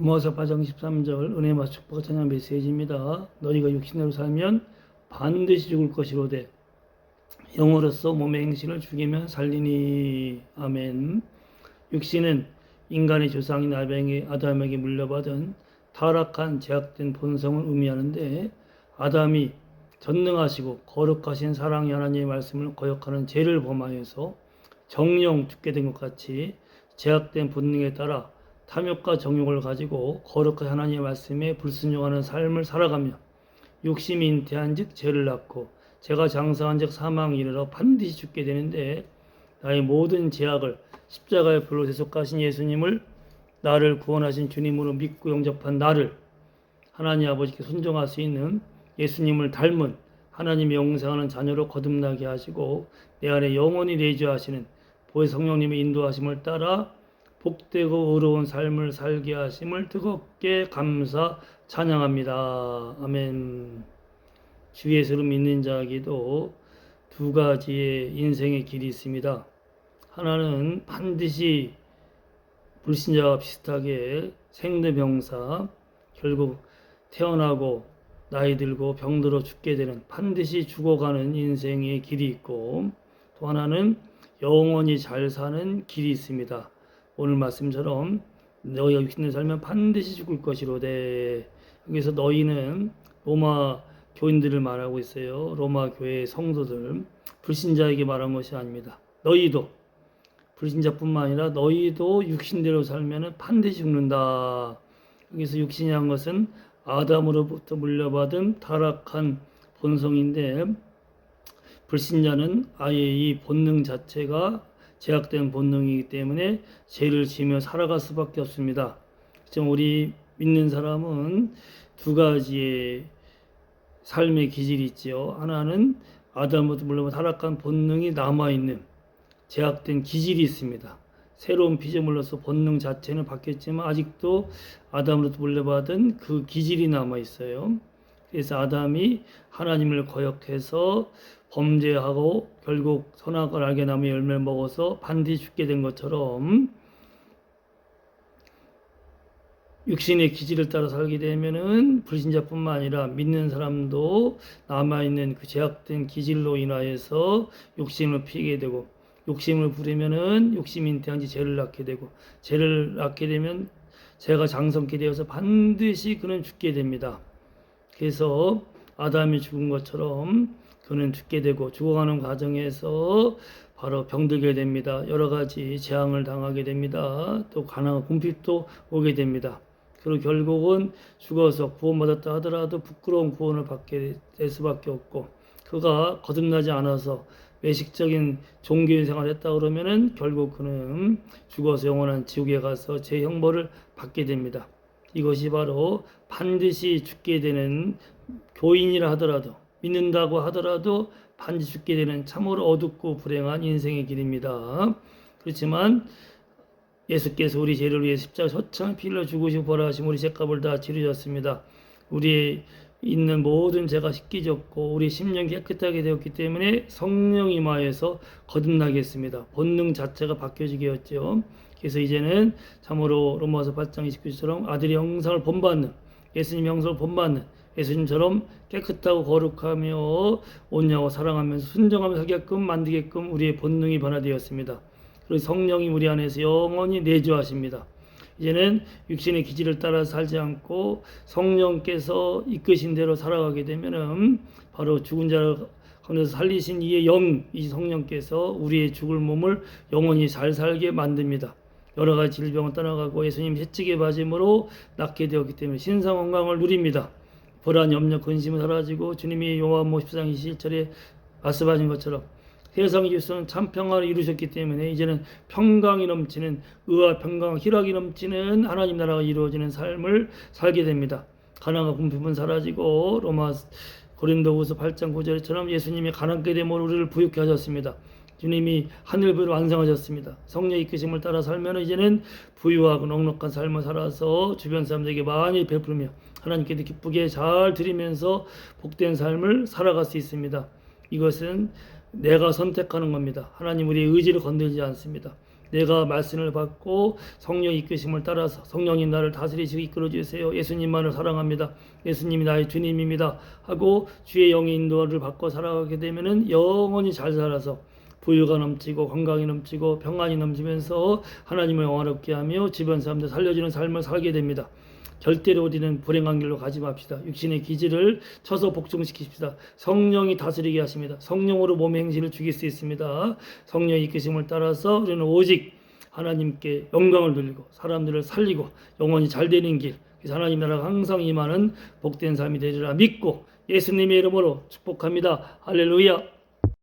8장 13절 은혜와 축복 찬양 메시지입니다. 너희가 육신으로 살면 반드시 죽을 것이로되 영으로서 몸의 행실을 죽이면 살리니 아멘. 육신은 인간의 조상인 아담에게, 아담에게 물려받은 타락한 제약된 본성을 의미하는데 아담이 전능하시고 거룩하신 사랑의 하나님의 말씀을 거역하는 죄를 범하여서 정령 죽게 된 것 같이 제약된 본능에 따라 탐욕과 정욕을 가지고 거룩한 하나님의 말씀에 불순종하는 삶을 살아가며 욕심이 잉태한즉 죄를 낳고 죄가 장사한즉 사망에 이르러 반드시 죽게 되는데 나의 모든 죄악을 십자가에 불로 대속하신 예수님을 나를 구원하신 주님으로 믿고 영접한 나를 하나님 아버지께 순종할 수 있는 예수님을 닮은 하나님의 영생하는 자녀로 거듭나게 하시고 내 안에 영원히 내주하시는 보혜 성령님의 인도하심을 따라 복되고 의로운 삶을 살게 하심을 뜨겁게 감사 찬양합니다. 아멘. 주 예수를 믿는 자에게도 두 가지의 인생의 길이 있습니다. 하나는 반드시 불신자와 비슷하게 생대병사 결국 태어나고 나이 들고 병들어 죽게 되는 반드시 죽어가는 인생의 길이 있고 또 하나는 영원히 잘 사는 길이 있습니다. 오늘 말씀처럼 너희가 육신을 살면 반드시 죽을 것이로되 여기서 너희는 로마 교인들을 말하고 있어요. 로마 교회 성도들 불신자에게 말한 것이 아닙니다. 너희도 불신자뿐만 아니라 너희도 육신대로 살면 반드시 죽는다. 여기서 육신이란 것은 아담으로부터 물려받은 타락한 본성인데 불신자는 아예 이 본능 자체가 제약된 본능이기 때문에 죄를 지며 살아갈 수밖에 없습니다. 지금 우리 믿는 사람은 두 가지의 삶의 기질이 있지요. 하나는 아담부터 물론 타락한 본능이 남아 있는 제약된 기질이 있습니다. 새로운 피조물로서 본능 자체는 바뀌었지만 아직도 아담으로부터 물려받은 그 기질이 남아 있어요. 그래서 아담이 하나님을 거역해서 범죄하고 결국 선악을 알게 나무 열매를 먹어서 반드시 죽게 된 것처럼 육신의 기질을 따라 살게 되면은 불신자뿐만 아니라 믿는 사람도 남아 있는 그 제약된 기질로 인하여서 욕심을 피게 되고 욕심을 부리면은 욕심 인태한 지 죄를 낳게 되고 죄를 낳게 되면 죄가 장성케 되어서 반드시 그는 죽게 됩니다. 그래서 아담이 죽은 것처럼 그는 죽게 되고 죽어가는 과정에서 바로 병들게 됩니다. 여러 가지 재앙을 당하게 됩니다. 또 가난한 궁핍도 오게 됩니다. 그리고 결국은 죽어서 구원받았다 하더라도 부끄러운 구원을 받게 될 수밖에 없고 그가 거듭나지 않아서 외식적인 종교인 생활을 했다 그러면은 결국 그는 죽어서 영원한 지옥에 가서 제 형벌을 받게 됩니다. 이것이 바로 반드시 죽게 되는 교인이라 하더라도 믿는다고 하더라도 반드시 죽게 되는 참으로 어둡고 불행한 인생의 길입니다. 그렇지만 예수께서 우리 죄를 위해 십자가 소창 피를 죽으시고 벌하시고 우리 죄값을 다 치르셨습니다. 우리 있는 모든 죄가 씻기졌고 우리 심령 깨끗하게 되었기 때문에 성령 임하여서 거듭나겠습니다. 본능 자체가 바뀌어지게 였죠. 그래서 이제는 참으로 로마서 8장 29절처럼 아들의 형상을 본받는 예수님 형상을 본받는 예수님처럼 깨끗하고 거룩하며 온유하고 사랑하면서 순정하며 살게끔 만들게끔 우리의 본능이 변화되었습니다. 그리고 성령이 우리 안에서 영원히 내주하십니다. 이제는 육신의 기질을 따라 살지 않고 성령께서 이끄신 대로 살아가게 되면은 바로 죽은 자를 가운데서 살리신 이의 영, 이 성령께서 우리의 죽을 몸을 영원히 잘 살게 만듭니다. 여러 가지 질병을 떠나가고 예수님 채찍의 맞음으로 낫게 되었기 때문에 신상 건강을 누립니다. 불안, 염려, 근심은 사라지고 주님이 요한복음 14장 27절에 말씀하신 것처럼 세상 예수는 참 평화를 이루셨기 때문에 이제는 평강이 넘치는 의와 평강, 희락이 넘치는 하나님 나라가 이루어지는 삶을 살게 됩니다. 가난과 궁핍은 사라지고 로마 고린도후서 8장 9절처럼 예수님이 가난케 됨으로 우리를 부유케 하셨습니다. 주님이 하늘부를 완성하셨습니다. 성령 이끄심을 따라 살면 이제는 부유하고 넉넉한 삶을 살아서 주변 사람들에게 많이 베풀며 하나님께도 기쁘게 잘 드리면서 복된 삶을 살아갈 수 있습니다. 이것은 내가 선택하는 겁니다. 하나님 우리의 의지를 건들지 않습니다. 내가 말씀을 받고 성령 이끄심을 따라서 성령님 나를 다스리시고 이끌어 주세요. 예수님만을 사랑합니다. 예수님이 나의 주님입니다. 하고 주의 영의 인도를 받고 살아가게 되면은 영원히 잘 살아서 부유가 넘치고 건강이 넘치고 평안이 넘치면서 하나님을 영화롭게 하며 주변 사람들 살려주는 삶을 살게 됩니다. 절대로 우리는 불행한 길로 가지 맙시다. 육신의 기질을 쳐서 복종시키십시다. 성령이 다스리게 하십니다. 성령으로 몸의 행실을 죽일 수 있습니다. 성령의 이끄심을 따라서 우리는 오직 하나님께 영광을 돌리고 사람들을 살리고 영원히 잘 되는 길 하나님 나라가 항상 임하는 복된 삶이 되리라 믿고 예수님의 이름으로 축복합니다. 할렐루야.